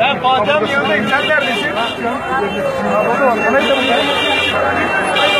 Ben Fatih'in yanındayım. Sen neredesin? Tamam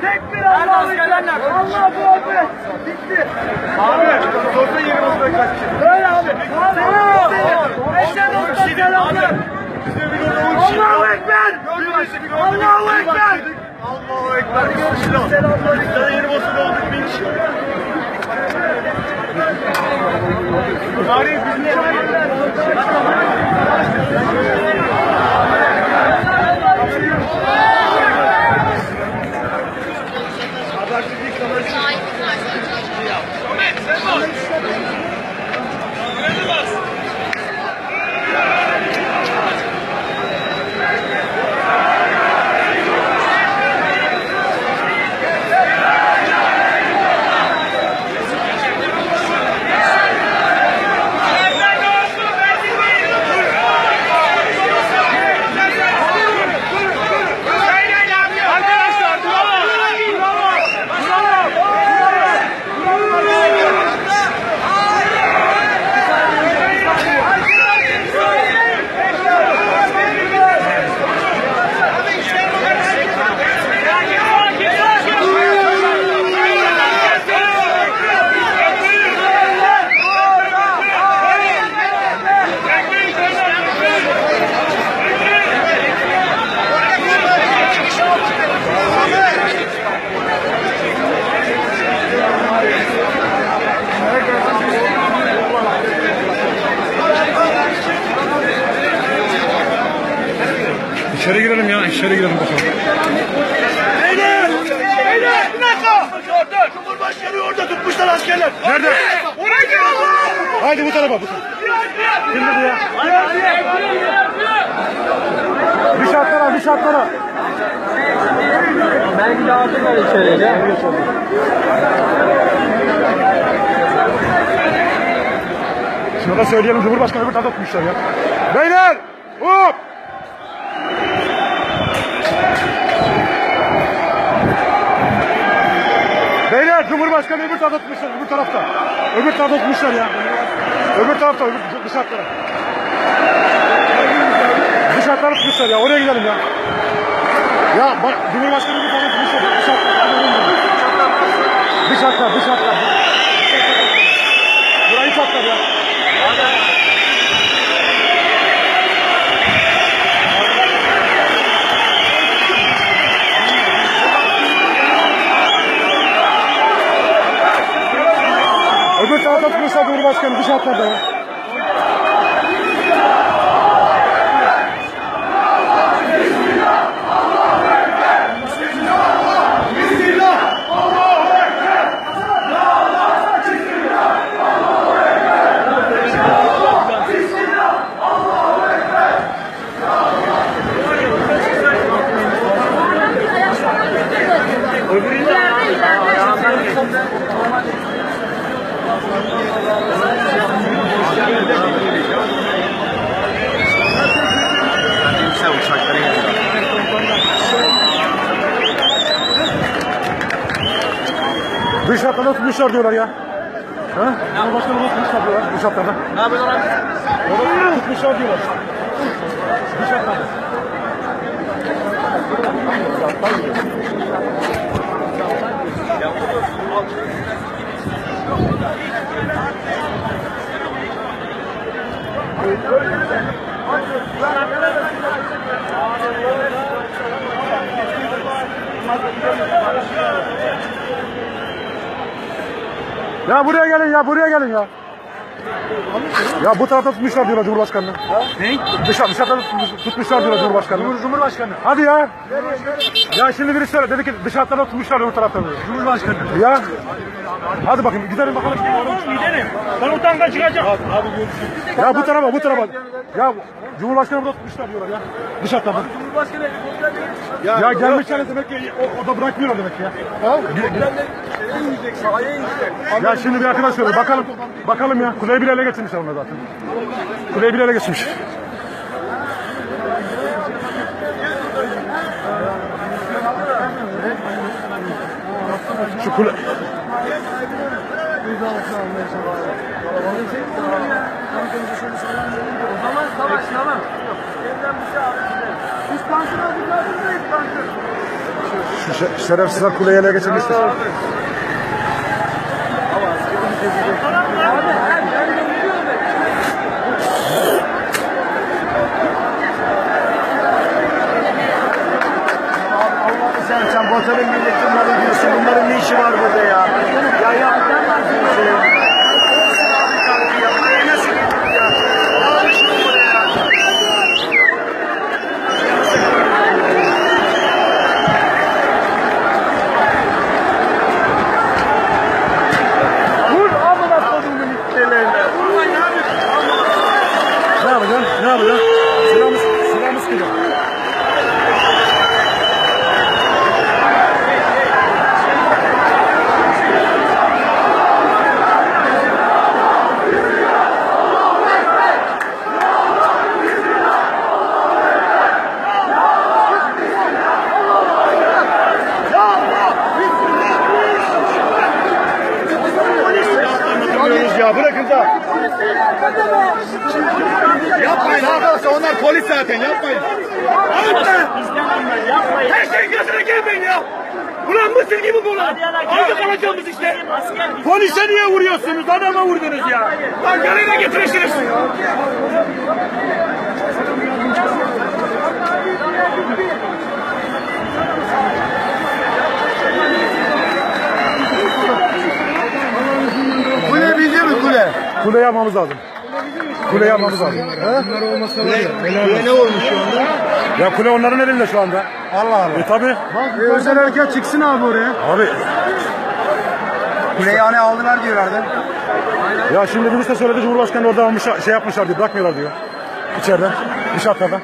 Tek bir Allah'ın için. Allah bu abi. Bitti. Abi basına kaç kişi? Öyle abi. Selam. Eşen olsun selamlar. Allahu Ekber. Allahu Ekber. Allahu Ekber. Daha. Selamlar. Bizde yeni basına olduk bin kişi. Tarih bizde. Arkadaşlar bravo. Bravo. İçeri girelim ya, içeri girelim bakalım. Beyler! Beyler! Bir dakika! Orada! Cumhurbaşkanı orada tutmuşlar askerler. Nerede? Oraya gir Allah! Haydi bu tarafa, bu tarafa. Şimdi buraya. Dış hatlara, dış hatlara. Belki de artık içeriye. Şuna da söyleyelim, Cumhurbaşkanı öbür tarafta tutmuşlar ya. Beyler! Hop! Cumhurbaşkanı öbür tarafta tutmuşlar, öbür tarafta. Öbür tarafta tutmuşlar ya. Öbür tarafta, öbür, dış hatlara. Dış hatlara tutmuşlar ya, oraya gidelim ya. Ya bak, Cumhurbaşkanı öbür tarafta tutmuşlar. Dış hatlara. Dış hatlar, dış hatlar. Burayı patlar ya. Tutmuşlar Cumhurbaşkanı dış hatlarda ya. Dış hatlarda tutmuşlar diyorlar ya. Ha? Cumhurbaşkanı tutmuşlar diyorlar dış hatlarda. Ne yapıyorlar abi? Orada tutmuşlar diyorlar. Dış hatlarda. Ya buraya gelin ya buraya gelin ya. Ya bu tarafta tutmuşlar diyorlar Cumhurbaşkanı'nı. Ne? Dışarı, dışarıda tutmuş- tutmuşlar diyorlar Cumhurbaşkanı'nı. Cumhurbaşkanı. Hadi ya. Ya şimdi biri söyle dedi ki dışarıda tutmuşlar öbür tarafta. diyor. Cumhurbaşkanı. Ya. Hadi bakayım gidelim bakalım. Gidelim. Ben utangaç çıkacağım. Ya bu tarafa bu tarafa. Ya Cumhurbaşkanı burada tutmuşlar diyorlar ya. Dışarıda. Cumhurbaşkanı helikopter değil. Ya gelmişler demek ki o, o da bırakmıyorlar demek ki ya. inecek, sahaya inecek. Ya şimdi bir arkadaş söylüyor. Bakalım bakalım ya. Kuleyi bile ele geçirmişler onlar zaten. Kuleyi bile ele geçirmiş. Şu kule... Tamam savaş tamam. Şu şe- şerefsizler kuleyi ele. Allah'ını sen sen vatanın milletin malı diyorsun. Bunların ne işi var burada? Ya Yapmayın arkadaşlar onlar polis zaten yapmayın. Yapmayın. Her şey gözüne gelmeyin ya. Ulan mısır gibi bu lan. Aldık alacağımız işte. Polise niye vuruyorsunuz? Adama vurdunuz ya. Lan galerine getirirsiniz. Kule bizim mi kule? Kule yapmamız lazım. Kule yapmamız lazım. He? Kule ne olmuş şu anda? Ya kule onların elinde şu anda. Allah Allah. E tabi. özel harekat çıksın abi oraya. Abi Kuleyi hani aldılar diyorlardı. ya şimdi birisi de söyledi Cumhurbaşkanı orada almış, şey yapmışlar diyor. Bırakmıyorlar diyor. İçeriden. İnşaatlardan.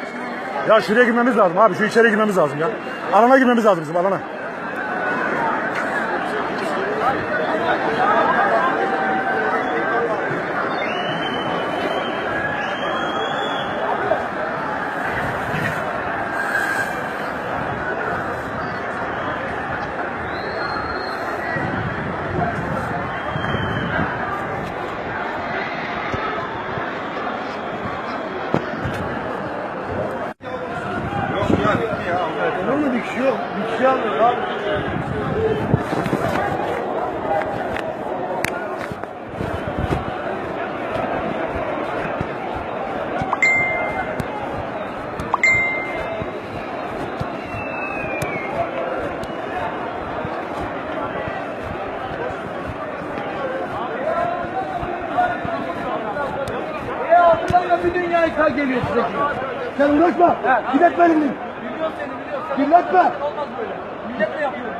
Ya şuraya girmemiz lazım abi. Şu içeriye girmemiz lazım ya. Alana girmemiz lazım bizim alana. Sen uğraşma. Kirletme elini. Kirletme. Olmaz böyle. Millet de yapıyor.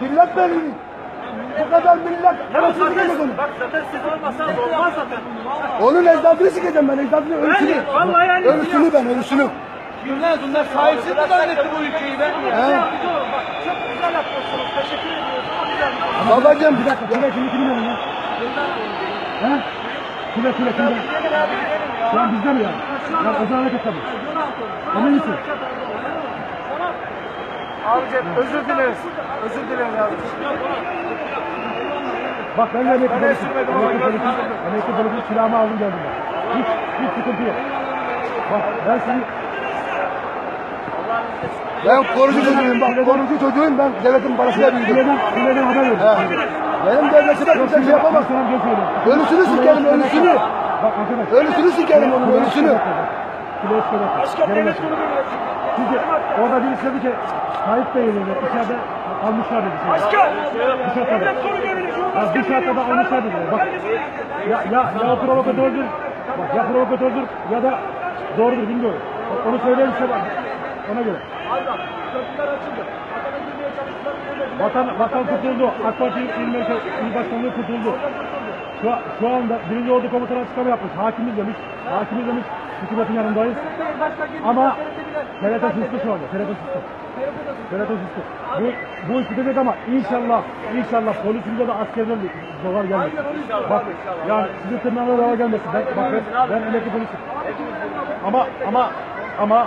Kirletme elini. Bu kadar millet. Parasını sikecek onu. Bak zaten siz olmasanız olmaz zaten. Onun ecdadını sikeceğim ben. Ecdadını ölüsünü. vallahi yani Ölüsünü ben ölüsünü. Bunlar, bunlar sahipsiz mi zannetti bu ülkeyi ben? He. Çok güzel yapıyorsunuz. Teşekkür ediyoruz. Babacım bir dakika. Kime kimi kimin yanına? He? Kime kime kime? Şu an bizde mi yani? Yani özel hareket tabii. Emin misin? Abicim özür dileriz. Özür dilerim yavrum. Bak ben de emekli Ben polisim. esirmedim ama Emekli polisim. Emekli polisim silahımı aldım geldim ben. Hiç, hiç sıkıntı yok. Bak ben sizi Ben korucu çocuğuyum bak. Korucu çocuğuyum ben. Devletin parasıyla büyüdüm. Kuleden, kuleden haber verdim. He. Benim devletime kimse şey yapamaz. Sana bir şey söyleyeyim. Ölüsünü sikerim ölüsünü. Ölüsünü sikerim onun ölüsünü. Başka devlet Şimdi orada birisi dedi ki Tayyip Bey dedi içeride almışlar dedi. Başka! Bir şartta da. Ya bir şartta da almışlar dedi. Bak ya, ya, ya provokatördür. Bak ya provokatördür ya da doğrudur bilmiyorum. Bak, Onu söyleyen işte bak. Ona göre. Vatan, vatan kurtuldu. AK Parti İl Başkanlığı kurtuldu. Şu, şu anda birinci ordu komutanı açıklama yapmış. Hakimiz demiş. Hakimiz demiş. Hükümetin yanındayız. Ama TRT sustu şu anda. TRT sustu. TRT sustu. Bu, bu iş bitecek ama inşallah inşallah polisinde de askerler de dolar gelmesin. Bak yani sizin tırnağına dolar gelmesin. Ben, bak ben, ben emekli polisim. Ama ama ama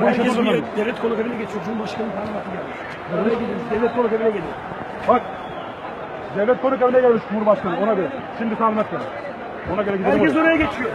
bu işe Herkes bir devlet kolu evine geçiyor. Cumhurbaşkanı talimatı gelmiş. Oraya gidiyoruz. Devlet konuk evine geliyor. Bak. Devlet konuk evine gelmiş Cumhurbaşkanı ona göre. Şimdi gelmiş. Ona göre gidelim. Herkes oraya geçiyor.